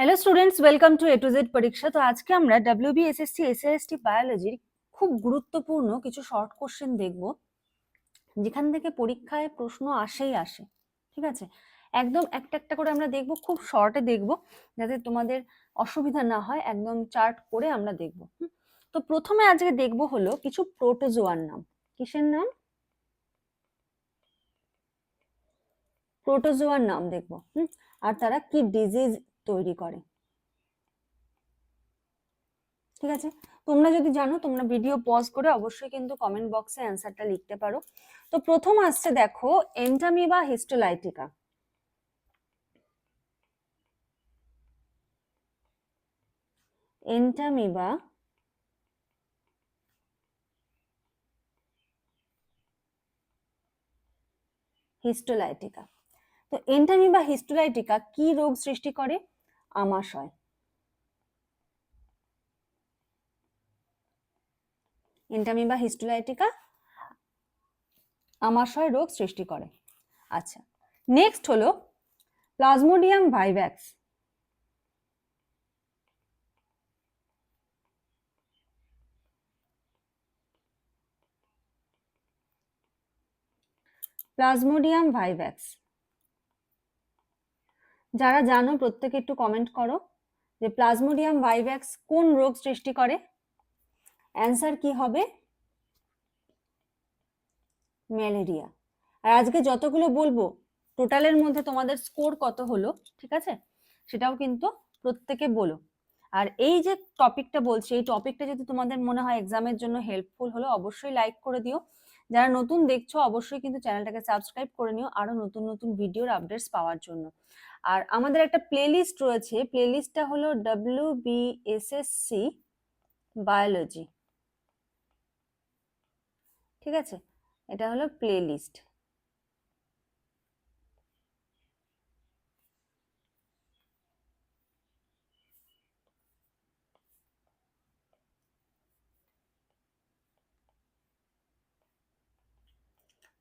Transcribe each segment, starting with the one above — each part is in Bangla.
Hello students welcome to A to Z পরীক্ষা তো আজকে আমরা ডাব্লিউবি এসএসসি এসএসটি বায়োলজির খুব গুরুত্বপূর্ণ কিছু শর্ট কোশ্চেন দেখব, যেখান থেকে পরীক্ষায় প্রশ্ন আসেই আসে, ঠিক আছে? একদম একটা একটা করে আমরা দেখব, খুব শর্টে দেখব, যাতে তোমাদের অসুবিধা না হয়, একদম চার্ট করে আমরা দেখব? তো প্রথমে আজকে দেখব হলো কিছু প্রোটোজোয়ার নাম। কিসের নাম? প্রোটোজোয়ার নাম দেখব আর তারা কি ডিজিজ তৈরি করে। ঠিক আছে? তোমরা যদি জানো, তোমরা ভিডিও পজ করে অবশ্যই কিন্তু কমেন্ট বক্সে অ্যান্সারটা লিখতে পারো। তো প্রথম আসছে দেখো এন্টামিবা হিস্টোলাইটিকা এন্টামিবা হিস্টোলাইটিকা তো এন্টামিবা হিস্টোলাইটিকা কি রোগ সৃষ্টি করে? আমাশয় এন্টামিবা হিস্টোলাইটিকা আমাশয় রোগ সৃষ্টি করে। আচ্ছা নেক্সট হলো প্লাজমোডিয়াম ভাইভ্যাক্স প্লাজমোডিয়াম ভাইভ্যাক্স যারা জানো, প্রত্যেকে একটু কমেন্ট করো যে প্লাজমোডিয়াম ভাইভ্যাক্স কোন রোগ সৃষ্টি করে? অ্যান্সার কি হবে? ম্যালেরিয়া আর আজকে যতগুলো বলব টোটালের মধ্যে তোমাদের স্কোর কত হলো, ঠিক আছে? সেটাও কিন্তু প্রত্যেকে বলো। আর এই যে টপিকটা বলছি, এই টপিকটা যদি তোমাদের মনে হয় এক্সামের জন্য হেল্পফুল হলো, অবশ্যই লাইক করে দিও। যারা নতুন দেখছ, অবশ্যই কিন্তু চ্যানেলটাকে সাবস্ক্রাইব করে নিও, আরও নতুন নতুন ভিডিওর আপডেটস পাওয়ার জন্য। আর আমাদের একটা প্লেলিস্ট রয়েছে প্লেলিস্টটা হলো ডাব্লিউ বিএসএসসি বায়োলজি ঠিক আছে? এটা হলো প্লেলিস্ট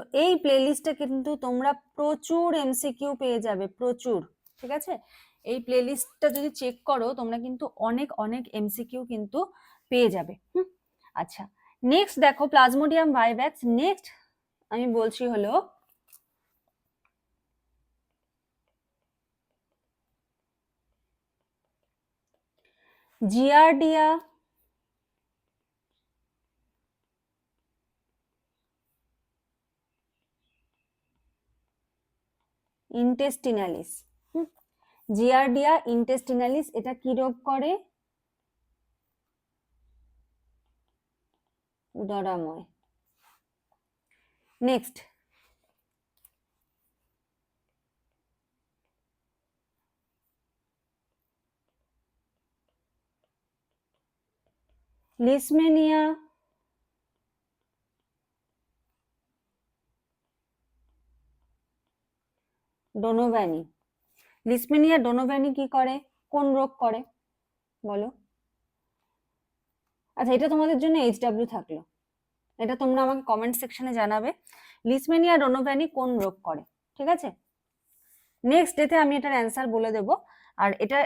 তো এই প্লেলিস্টে কিন্তু তোমরা প্রচুর এমসিকিউ পেয়ে যাবে, প্রচুর, ঠিক আছে? এই প্লেলিস্টটা যদি চেক করো, তোমরা কিন্তু অনেক অনেক এমসিকিউ কিন্তু পেয়ে যাবে, হুম? আচ্ছা নেক্সট দেখো প্লাজমোডিয়াম ভাইভ্যাক্স নেক্সট আমি বলছি হলো জিয়ারডিয়া ইন্টেস্টিনালিস জিয়ারডিয়া ইন্টেস্টিনালিস এটা কি রোগ করে? উদরাময়। Next লিসমেনিয়া donovani. লিসমেনিয়া ডোনোভ্যানি কি করে? কোন রোগ করে? বলো। আচ্ছা এটা তোমাদের জন্য এইচ ডাব্লিউ থাকল। এটা তোমরা আমাকে কমেন্ট সেকশনে জানাবে। লিসমেনিয়া ডোনোভ্যানি কোন রোগ করে? ঠিক আছে? নেক্সট ডেতে আমি এটার অ্যান্সার বলে দেব। আর এটা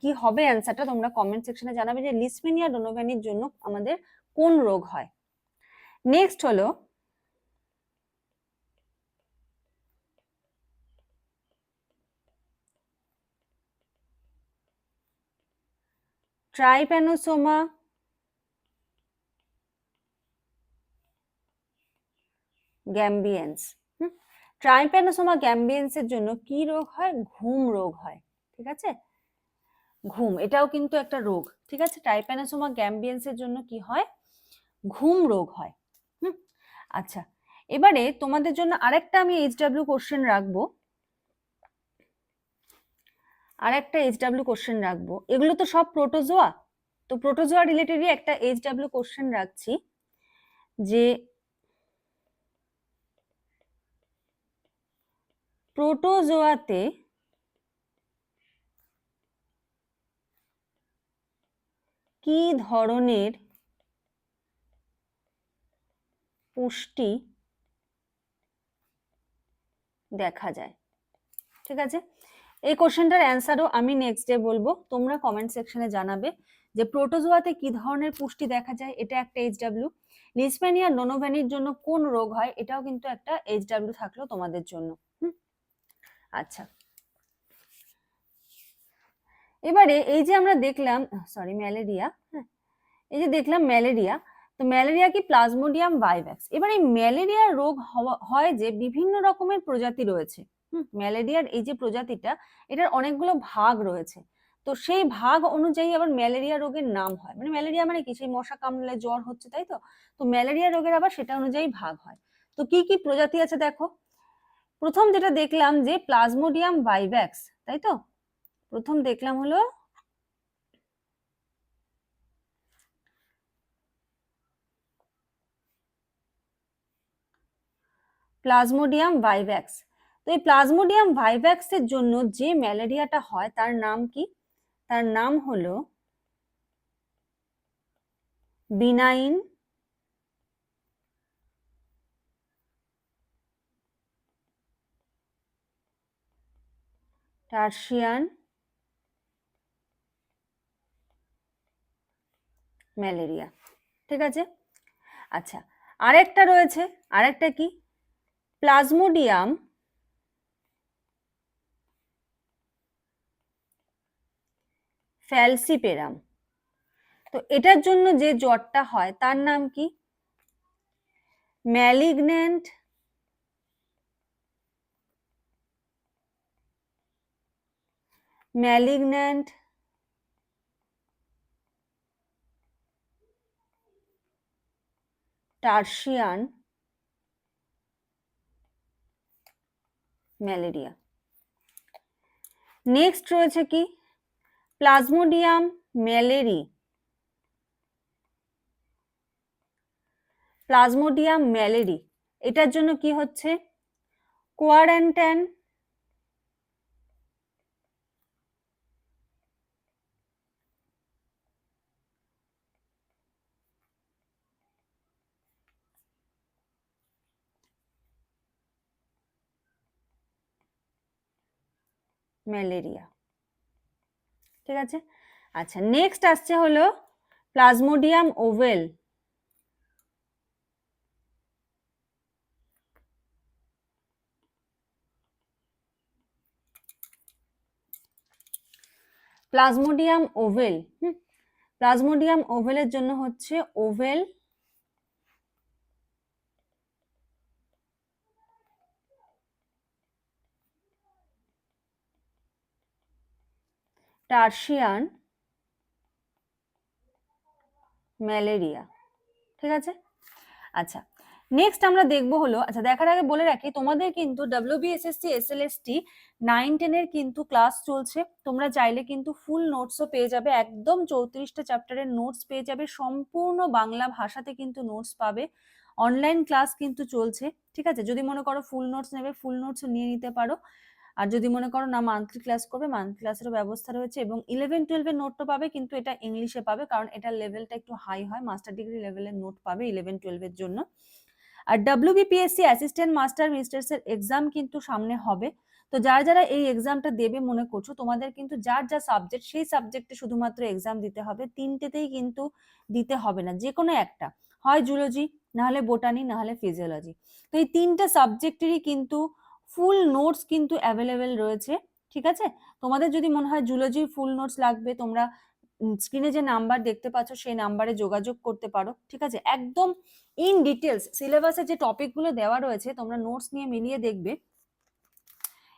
কি হবে অ্যান্সারটা তোমরা কমেন্ট সেকশনে জানাবে যে লিসমেনিয়া ডোনোভ্যানির জন্য আমাদের কোন রোগ হয়। নেক্সট হলো ট্রাইপ্যানোসোমা গ্যাম্বিয়েন্স ট্রাইপ্যানোসোমা গ্যাম্বিয়েন্সের জন্য কি রোগ হয়? ঘুম রোগ হয়, ঠিক আছে? ঘুম, এটাও কিন্তু একটা রোগ, ঠিক আছে? ট্রাইপ্যানোসোমা গ্যাম্বিয়েন্সের জন্য কি হয়? ঘুম রোগ হয়, হুম? আচ্ছা এবারে তোমাদের জন্য আরেকটা আমি এইচ ডাব্লিউ কোশ্চেন রাখব। আর একটা এইচ ডাব্লিউ কোশ্চেন রাখব। এগুলো তো সব প্রোটোজোয়া তো প্রোটোজোয়া রিলেটেডই একটা এইচ ডাব্লিউ কোশ্চেন রাখছি যে প্রোটোজোয়াতে কি ধরনের পুষ্টি দেখা যায়? ঠিক আছে? এই কোশ্চেনটার অ্যান্সারও আমি নেক্সট ডে বলব। তোমরা কমেন্ট সেকশনে জানাবে যে প্রোটোজোয়াতে কি ধরনের পুষ্টি দেখা যায়, এটা একটা এইচ এইচডাব্লিউ লিসপ্যানিয়া নোনোভ্যানির জন্য কোন রোগ হয়, এটাও কিন্তু একটা এইচ এইচডাব্লিউ থাকল তোমাদের জন্য। আচ্ছা। এবারে এই যে আমরা দেখলাম সরি ম্যালেরিয়া হ্যাঁ এই যে দেখলাম ম্যালেরিয়া তো ম্যালেরিয়া কি প্লাজমোডিয়াম ভাইভ্যাক্স এবার এই ম্যালেরিয়ার রোগ হয় যে বিভিন্ন রকমের প্রজাতি রয়েছে। হুম, ম্যালেরিয়ার এই যে প্রজাতিটা, এটার অনেকগুলো ভাগ রয়েছে। তো সেই ভাগ অনুযায়ী আবার ম্যালেরিয়া রোগের নাম হয়। মানে ম্যালেরিয়া মানে কি? সেই মশা কামড়ালে জ্বর হচ্ছে, তাই তো? তো ম্যালেরিয়া রোগের আবার সেটা অনুযায়ী ভাগ হয়। তো কি কি প্রজাতি আছে দেখো? প্রথম যেটা দেখলাম যে প্লাজমোডিয়াম ভাইভ্যাক্স, তাই তো? প্রথম দেখলাম হলো প্লাজমোডিয়াম ভাইভ্যাক্স। তো এই প্লাজমোডিয়াম ভাইভ্যাক্সের জন্য যে ম্যালেরিয়াটা হয়, তার নাম কি? তার নাম হলো বিনাইন টার্সিয়ান ম্যালেরিয়া। ঠিক আছে? আচ্ছা আরেকটা রয়েছে, আরেকটা কি? Plasmodium falciparum. তো এটার জন্য যে জ্বরটা হয়, তার নাম কি? Malignant malignant tertian malaria. Next রয়েছে কি? প্লাজমোডিয়াম ম্যালেরি। প্লাজমোডিয়াম ম্যালেরি এটার জন্য কি হচ্ছে? Quarantine malaria. ঠিক আছে? আচ্ছা নেক্সট আসছে হলো প্লাজমোডিয়াম ওভেল। প্লাজমোডিয়াম ওভেল, হুম? প্লাজমোডিয়াম ওভেলের জন্য হচ্ছে ওভেল টার্সিয়ান ম্যালেরিয়া, ঠিক আছে? আচ্ছা নেক্সট আমরা দেখব হলো আচ্ছা দেখার আগে বলে রাখি, তোমাদের কিন্তু ডাব্লিউবিএসএসসি এসএলএসটি নাইন টেনের কিন্তু ক্লাস চলছে, তোমরা চাইলে কিন্তু ফুল নোটসও পেয়ে যাবে, একদম চৌত্রিশটা চ্যাপ্টারের নোটস পেয়ে যাবে, সম্পূর্ণ বাংলা ভাষাতে কিন্তু নোটস পাবে অনলাইন ক্লাস কিন্তু চলছে, ঠিক আছে? যদি মনে করো ফুল নোটস নেবে ফুল নোটসও নিয়ে নিতে পারো আর যদি মনে করো না মান্থলি ক্লাস করবে মান্থলি ক্লাসেরও ব্যবস্থা রয়েছে এবং ইলেভেন টুয়েলভের নোটটা পাবে কিন্তু এটা ইংলিশে পাবে কারণ এটার লেভেলটা একটু হাই হয় মাস্টার ডিগ্রি লেভেলের নোট পাবে ইলেভেন টুয়েলভের জন্য। আর ডাব্লিউবিপিএসসি অ্যাসিস্ট্যান্ট মাস্টার মিস্টার্সের এক্সাম কিন্তু সামনে হবে। তো যারা যারা এই এক্সামটা দেবে মনে করছ, তোমাদের কিন্তু যার যা সাবজেক্ট সেই সাবজেক্টে শুধুমাত্র এক্সাম দিতে হবে। তিনটেতেই কিন্তু দিতে হবে না যে কোনো একটা। হয় জুলজি নাহলে বোটানি নাহলে ফিজিওলজি তো এই তিনটা সাবজেক্টেরই কিন্তু ফুল নোটস কিন্তু অ্যাভেলেবেল রয়েছে, ঠিক আছে? তোমাদের যদি মনে হয় জুলজির ফুল নোটস লাগবে, তোমরা স্ক্রিনে যে নাম্বার দেখতে পাচ্ছ, সেই নাম্বারে যোগাযোগ করতে পারো, ঠিক আছে? একদম ইন ডিটেলস সিলেবাসে যে টপিকগুলো দেওয়া রয়েছে, তোমরা নোটস নিয়ে মিলিয়ে দেখবে।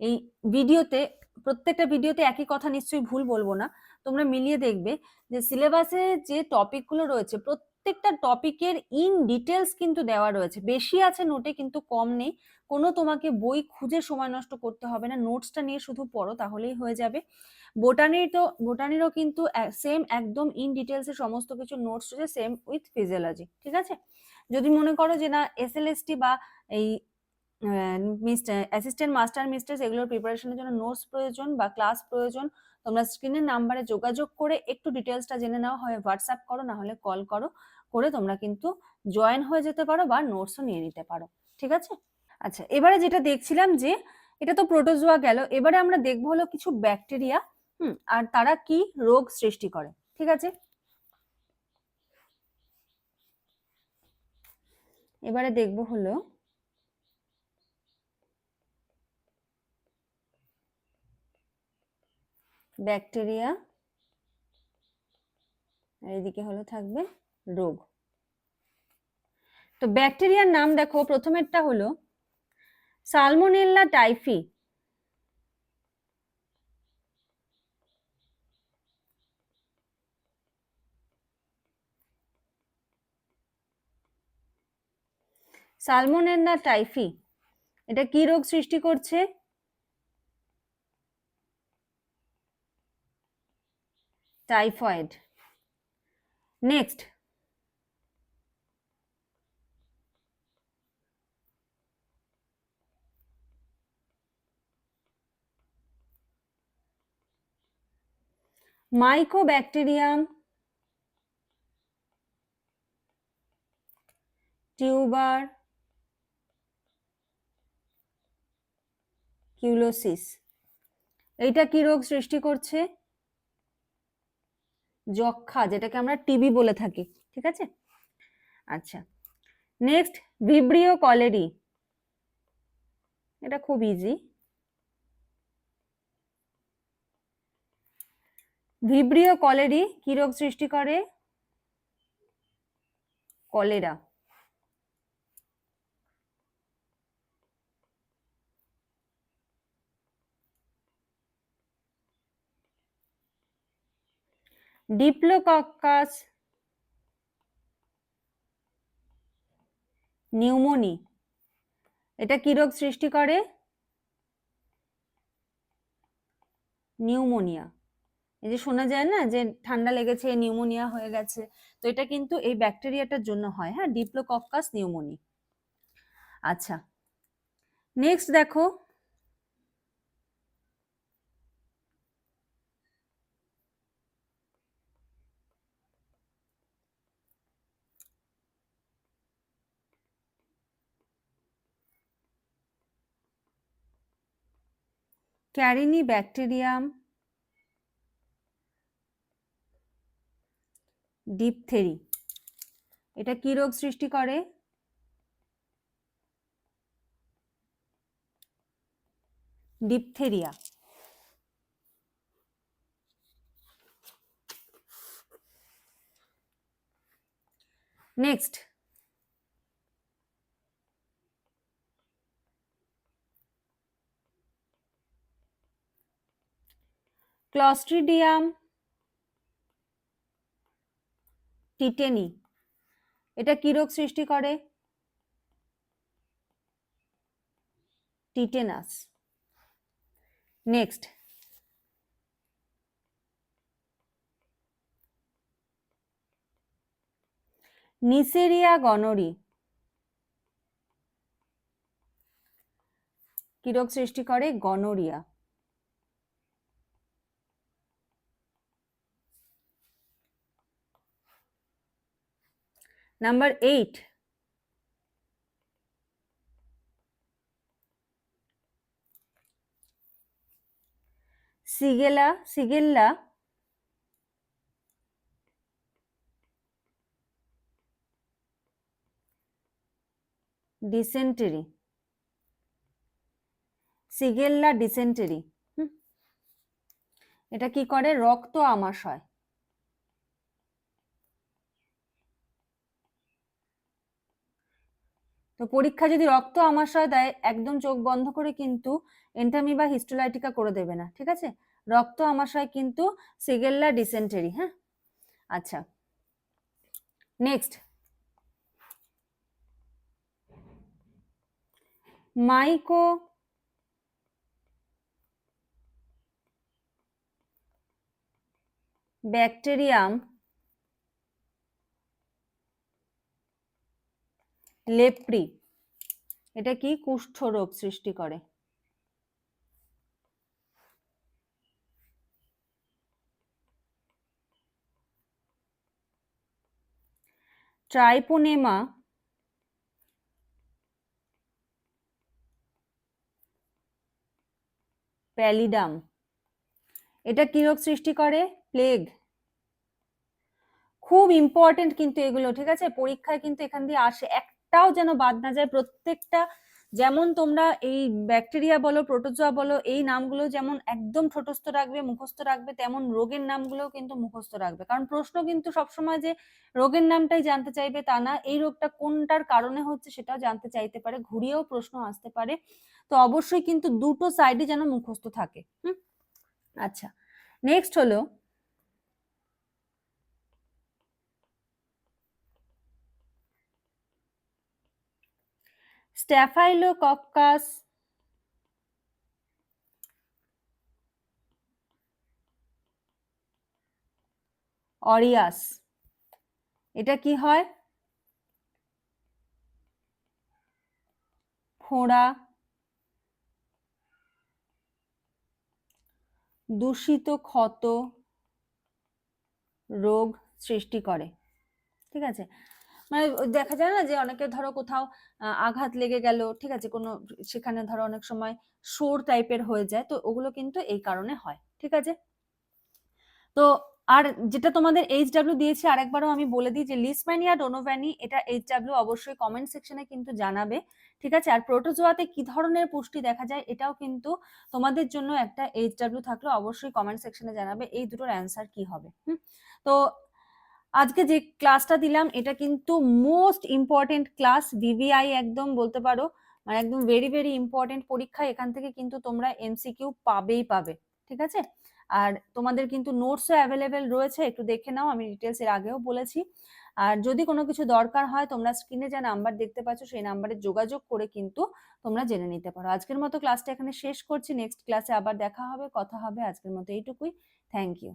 এই ভিডিওতে, প্রত্যেকটা ভিডিওতে একই কথা নিশ্চয়ই ভুল বলব না, তোমরা মিলিয়ে দেখবে যে সিলেবাসে যে টপিকগুলো রয়েছে, প্রত্যেকটা টপিকের ইন ডিটেলস কিন্তু দেওয়া রয়েছে। বেশি আছে নোটে কিন্তু কম নেই। কোনো তোমাকে বই খুঁজে সময় নষ্ট করতে হবে না। নোটসটা নিয়ে শুধু পড়ো, তাহলেই হয়ে যাবে। বোটানির তো, বোটানিরও কিন্তু সেম একদম ইন ডিটেলসে সমস্ত কিছু নোটস রয়েছে সেম উইথ ফিজিওলজি ঠিক আছে? যদি মনে করো যে না এস এল এস টি বা এই অ্যাসিস্ট্যান্ট মাস্টার মিস্ট্রেস এগুলোর প্রিপারেশনের জন্য নোটস প্রয়োজন বা ক্লাস প্রয়োজন, তোমরা স্ক্রিনের নাম্বারে যোগাযোগ করে একটু ডিটেলসটা জেনে নেওয়া হয় হোয়াটসঅ্যাপ করো, না হলে কল করো, করে তোমরা কিন্তু জয়েন হয়ে যেতে পারো বা নোটসও নিয়ে নিতে পারো, ঠিক আছে? আচ্ছা এবারে যেটা দেখছিলাম যে এটা তো প্রোটোজোয়া গেল, এবারে আমরা দেখব হলো কিছু ব্যাকটেরিয়া, হুম, আর তারা কি রোগ সৃষ্টি করে, ঠিক আছে? এবারে দেখব হলো ব্যাকটেরিয়া এদিকে হলো থাকবে রোগ। তো ব্যাকটেরিয়ার নাম দেখো, প্রথমেরটা হলো সালমোনেল্লা টাইফি। সালমোনেল্লা টাইফি এটা কি রোগ সৃষ্টি করছে? Typhoid. Next mycobacterium tuberculosis এইটা কি রোগ সৃষ্টি করছে? যক্ষা যেটাকে আমরা টিবি বলে থাকি, ঠিক আছে? আচ্ছা নেক্সট ভিব্রিও কলেরি এটা খুব ইজি ভিব্রিও কলেরি কি রোগ সৃষ্টি করে? কলেরা। ডিপ্লোকক্কাস নিউমোনি, এটা কি রোগ সৃষ্টি করে? নিউমোনিয়া। এই যে শোনা যায় না যে ঠান্ডা লেগেছে, নিউমোনিয়া হয়ে গেছে, তো এটা কিন্তু এই ব্যাকটেরিয়াটার জন্য হয় হ্যাঁ? ডিপ্লোকক্কাস নিউমোনি আচ্ছা নেক্সট দেখো। ক্যারিনি ব্যাকটেরিয়াম ডিপথেরি এটা কি রোগ সৃষ্টি করে? ডিপথেরিয়া নেক্সট ক্লস্ট্রিডিয়াম টিটেনি এটা কি রোগ সৃষ্টি করে? টিটেনাস নেক্সট নিসেরিয়া গনরি কি রোগ সৃষ্টি করে? Gonorrhoea number eight shigella shigella dysentery shigella dysentery এটা কি করে? রক্ত আমাশয়। তো পরীক্ষা যদি রক্ত আমাশয় দেয়, একদম চোখ বন্ধ করে কিন্তু এন্টামি বা হিস্টোলাইটিকা করে দেবে না, ঠিক আছে? রক্ত আমাশয় কিন্তু সিগেল্লা ডিসেন্টারি হ্যাঁ? আচ্ছা নেক্সট মাইকো ব্যাকটেরিয়াম লেপ্রি, এটা কি কুষ্ঠ রোগ সৃষ্টি করে? ট্রাইপোনেমা, প্যালিডাম, এটা কি রোগ সৃষ্টি করে? প্লেগ। খুব ইম্পর্টেন্ট কিন্তু এগুলো, ঠিক আছে? পরীক্ষায় কিন্তু এখান দিয়ে আসে একটাও যেন বাদ না যায়। প্রত্যেকটা যেমন তোমরা এই ব্যাকটেরিয়া বলো প্রোটোজোয়া বলো, এই নামগুলো যেমন একদম ঠোঁটস্থ রাখবে, মুখস্থ রাখবে, তেমন রোগের নামগুলোও কিন্তু মুখস্থ রাখবে। কারণ প্রশ্ন কিন্তু সবসময় যে রোগের নামটাই জানতে চাইবে তা না, এই রোগটা কোনটার কারণে হচ্ছে সেটাও জানতে চাইতে পারে, ঘুরিয়েও প্রশ্ন আসতে পারে। তো অবশ্যই কিন্তু দুটো সাইডে যেন মুখস্থ থাকে। হুম? আচ্ছা। নেক্সট হলো স্ট্যাফাইলোকক্কাস। অরিয়াস। এটা কি হয়? ফোঁড়া। দূষিত ক্ষত রোগ সৃষ্টি করে। ঠিক আছে? মানে দেখা যায় না যে অনেকে ধরো কোথাও আঘাত লেগে গেল, ঠিক আছে, কোনো সেখানে ধরো অনেক সময় সোর টাইপের হয়ে যায়, তো ওগুলো কিন্তু এই কারণে হয়, ঠিক আছে? তো আর যেটা তোমাদের এইচ ডাব্লিউ দিয়েছে, আরেকবারও আমি বলে দিই যে লিসম্যানিয়া ডোনোভ্যানি এটা এইচ ডাব্লিউ অবশ্যই কমেন্ট সেকশনে কিন্তু জানাবে, ঠিক আছে? আর প্রোটোজোয়াতে কি ধরনের পুষ্টি দেখা যায়, এটাও কিন্তু তোমাদের জন্য একটা এইচ ডাব্লিউ থাকলে অবশ্যই কমেন্ট সেকশনে জানাবে, এই দুটোর অ্যান্সার কি হবে, হুম? তো আজকে যে ক্লাসটা দিলাম, এটা কিন্তু মোস্ট ইম্পর্টেন্ট ক্লাস ভিভিআই একদম বলতে পারো মানে একদম ভেরি ভেরি ইম্পর্টেন্ট পরীক্ষা, এখান থেকে কিন্তু তোমরা এমসিকিউ পাবেই পাবে, ঠিক আছে? আর তোমাদের কিন্তু নোটসও অ্যাভেলেবেল রয়েছে, একটু দেখে নাও, আমি ডিটেলস এর আগেও বলেছি। আর যদি কোনো কিছু দরকার হয়, তোমরা স্ক্রিনে যা নাম্বার দেখতে পাচ্ছ, সেই নাম্বারে যোগাযোগ করে কিন্তু তোমরা জেনে নিতে পারো। আজকের মতো ক্লাসটা এখানে শেষ করছি নেক্সট ক্লাসে আবার দেখা হবে, কথা হবে, আজকের মতো এইটুকুই। Thank you